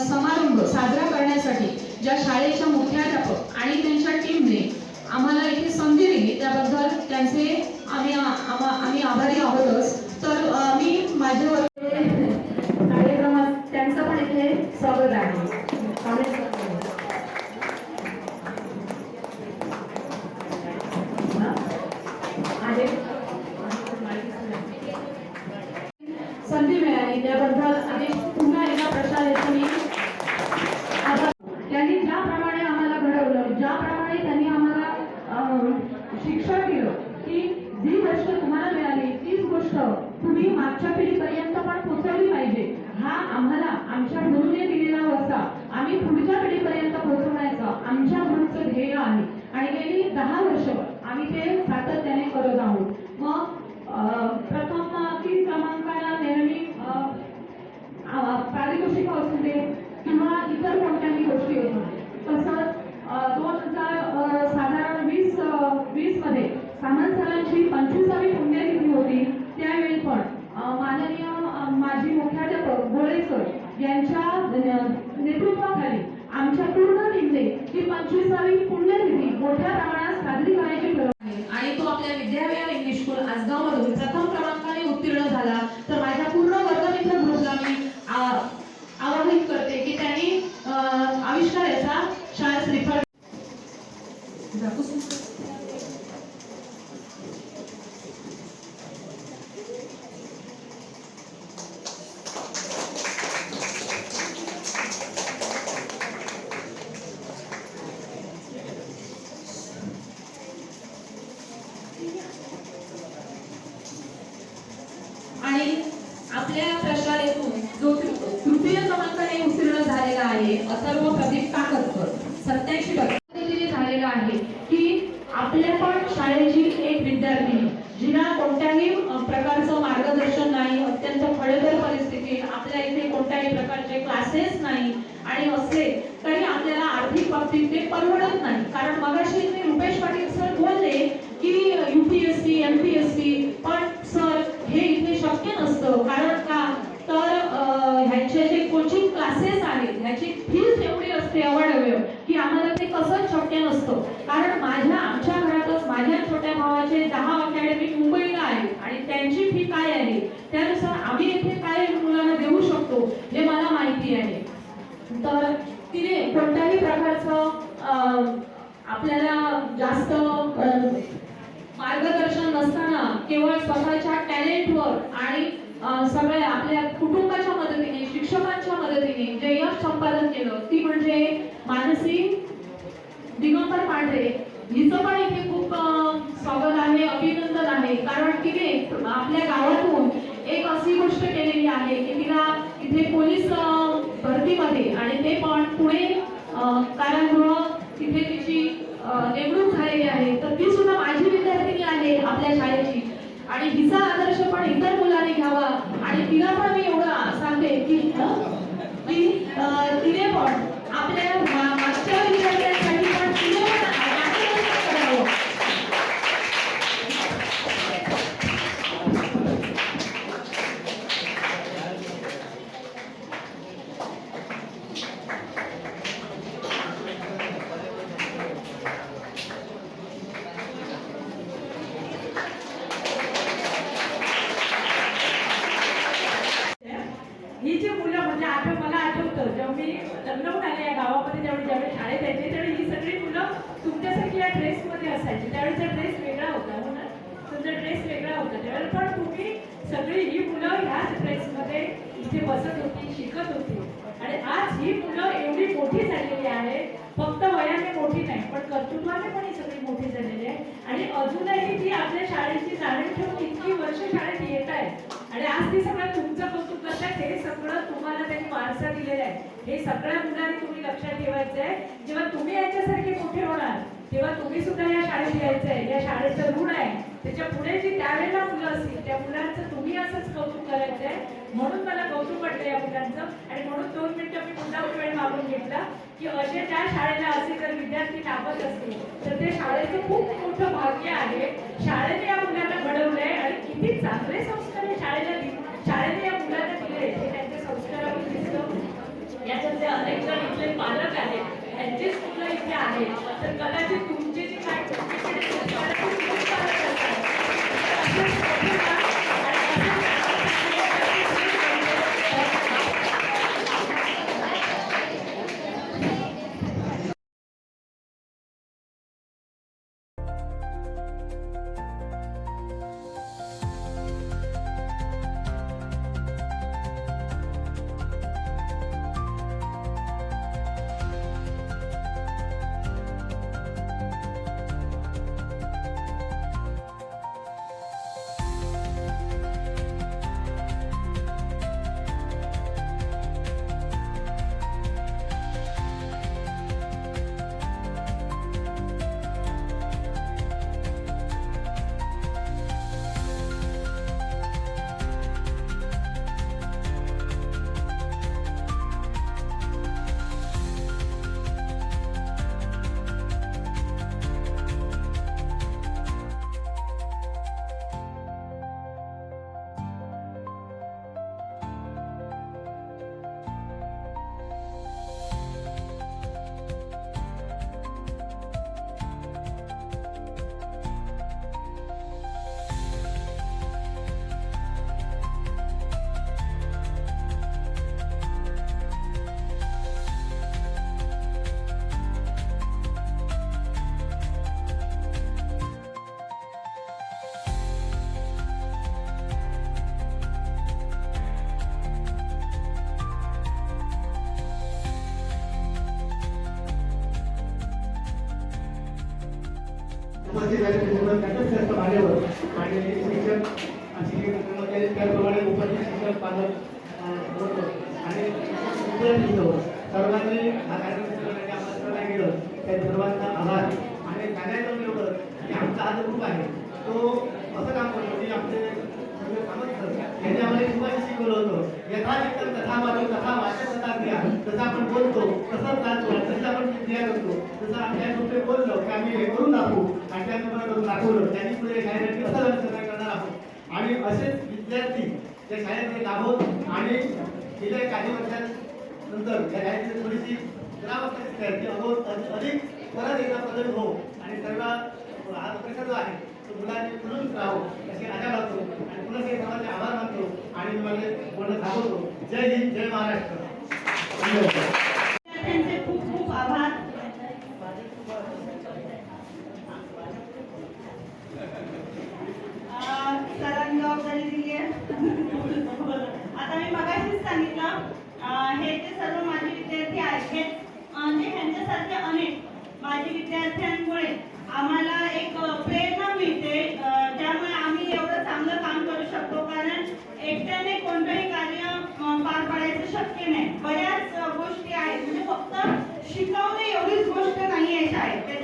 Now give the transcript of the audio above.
समारंभ साजरा करण्यासाठी ज्या शाळेच्या मुख्याध्यापक आणि त्यांच्या टीमने आम्हाला इथे संधी दिली त्याबद्दल त्यांचे आम्ही आम्ही आभारी आहोतच. तर मी माझ्या कार्यक्रमात त्यांचं पण इथे स्वागत आहे संधी मिळाली त्याबद्दल आणि पुन्हा एकदा प्रशालेचं मी आभार त्यांनी ज्याप्रमाणे आम्हाला घडवलं ज्याप्रमाणे त्यांनी आम्हाला अं, शिक्षण दिलं की जी गोष्ट तुम्हाला मिळाली तीच गोष्ट तुम्ही मागच्या पिढीपर्यंत पण पोहोचवली पाहिजे हा आम्हाला आमच्या गुरुने दिलेला वसा आम्ही पुढच्या पिढीपर्यंत पोहोचवण्याचा आमच्या गुरुचं ध्येय आहे. आणि गेली दहा वर्ष आम्ही ते सातत्याने करत आहोत. मग अं, प्रथम तीन क्रमांकाला नेहमी पारितोषिक असू दे किंवा इतर कोणत्याही गोष्टी असू तसंच दोन हजार साधारण वीस वीसमध्ये सामंत सरांची पंचवीसावी पुण्यतिथी होती. त्यावेळी पण माननीय माझी माजी मुख्याध्यापक गोळे सर यांच्या नेतृत्वाखाली आमच्या पूर्ण टीमने ही पंचवीसावी पुण्यतिथी मोठ्या प्रमाणात साजरी करायची ठरवली. आणि तो आपल्या विद्याविहार इंग्लिश स्कूल आसगाव मधून प्रथम क्रमांक उत्तीर्ण झाला तर माझ्या पूर्ण वर्गमित्र ग्रुपला मी आ- आवाहन करते की त्यांनी अ, आविष्कार याचा शाळेत रिफर आणि आपल्या प्रशालेतून जो तृ- तृतीय क्रमांकाने उत्तीर्ण झालेला आहे अथर्व प्रदीप काकतकर सत्याऐंशी टक्के झालेला आहे की आपल्या पण शाळेची एक विद्यार्थिनी जिना कोणत्याही प्रकारचं मार्गदर्शन नाही अत्यंत खडेतर परिस्थिती आपल्या इथे कोणत्याही प्रकारचे क्लासेस नाही आणि असले तरी आपल्याला आर्थिक बाबतीत ते परवडत नाही. कारण मग मी रुपेश पाटील सर बोलले की युपीएससी एमपीएससी पण सर हे इथे शक्य नसतं कारण का तर अ, ह्याचे जे कोचिंग क्लासेस आहेत ह्याची फीस एवढी असते अवाढव्य की आम्हाला ते कसंच शक्य नसतं कारण माझ्या आमच्या घरातच माझ्या छोट्या भावाचे दहा अकॅडमी मुंबईला आहे आणि त्यांची फी काय आहे? त्यानुसार आम्ही इथे काय मुलांना देऊ शकतो हे मला माहिती आहे. तर तिने कोणत्याही प्रकारचं आपल्याला जास्त मार्गदर्शन नसताना केवळ स्वतःच्या टॅलेंटवर आणि सगळ्या आपल्या कुटुंबाच्या मदतीने शिक्षकांच्या मदतीने जे यश संपादन केलं ती म्हणजे मानसी दिगंबर पांढरे हिचं पण इथे खूप स्वागत आहे अभिनंदन आहे. कारण तिने आपल्या गावातून एक अशी गोष्ट केलेली आहे की तिला इथे पोलीस भरतीमध्ये आणि ते पण पुणे कारागृह तिथे तिची नेमणूक झालेली आहे. तर ती सुद्धा माझी विद्यार्थिनी आहे आपल्या शाळेची. आणि हिचा आदर्श पण इतर मुलांनी घ्यावा. आणि तिला पण मी एवढं सांगते की सगळी ही मुलं ह्याच ड्रेसमध्ये इथे बसत होती शिकत होती. आणि आज ही मुलं एवढी मोठी झालेली आहे. फक्त वयाने मोठी नाही पण कर्तृत्वाने पण ही सगळी मोठी झालेली आहे. आणि अजूनही ती आपल्या शाळेची जाणीव ठेवून इतकी वर्ष शाळेत येत आहे. आणि आज ती सगळं तुमचं कौतुक करतात. हे सगळं तुम्हाला त्यांनी वारसा दिलेला आहे. हे सगळ्या मुलांनी तुम्ही लक्षात ठेवायचं आहे. जेव्हा तुम्ही याच्यासारखे मोठे होणार तेव्हा तुम्ही सुद्धा या शाळेत यायचं आहे. या शाळेचं ऋण आहे. त्याच्या पुढे जी त्यावेळेला मुलं असतील त्या मुलांचं तुम्ही असंच कौतुक करायचं आहे म्हणून मला कौतुक वाटलं आणि म्हणून दोन मिनिटं मी पुन्हा वेळ मागून घेतला की असे त्या शाळेला असे जर विद्यार्थी लाभत असतील तर ते शाळेचं खूप मोठं भाग्य आहे. शाळेने या मुलांना घडवलंय आणि किती चांगले संस्कार हे शाळेला शाळेने या मुलांना दिले हे त्यांच्या संस्कारातून दिसतं. याच्यातले पालक आहेत. ह्यांचीच मुलं इथे आहेत. तर कदाचित उपस्थित झालेले मान्यवर आणि शिक्षक त्याचप्रमाणे उपस्थित शिक्षक पालक आणि सर्वांनी हा कार्यक्रम केलं त्या सर्वांचा आभार. आणि सांगायचं मी की आमचा हा जो ग्रुप आहे तो असं काम करतो की आमचे सगळे कामच आम्हाला शिवाजी शिकवलं होतं? यथा चित्तम तथा वाचो तथा वाचन तथा क्रिया जसं आपण बोलतो तसं चालतो तसं आपण क्रिया करतो. तसं आपल्या ग्रुपने बोललो की आम्ही हे करून दाखवू आणि त्यांनी करून दाखवलं त्यांनी पुढे शाळेसाठी असं लक्ष करणार आहोत? आणि असेच विद्यार्थी त्या शाळेमध्ये लाभोत आणि गेल्या काही वर्षांनंतर त्या शाळेची थोडीशी ग्रामस्थाची विद्यार्थी अधिक परत एकदा बदल हो आणि सर्व सांगितलं. हे ते सर्व माझे विद्यार्थी आहेत म्हणजे ह्यांच्यासारखे अनेक माझे विद्यार्थ्यांमुळे आम्हाला एक प्रेरणा मिळते. ज्यामुळे आम्ही एवढं चांगलं काम करू शकतो कारण एकट्याने कोणतंही कार्य पार पाडायचं शक्य नाही. बऱ्याच गोष्टी आहेत. म्हणजे फक्त शिकवणे एवढीच गोष्ट नाही आहे शाळेत.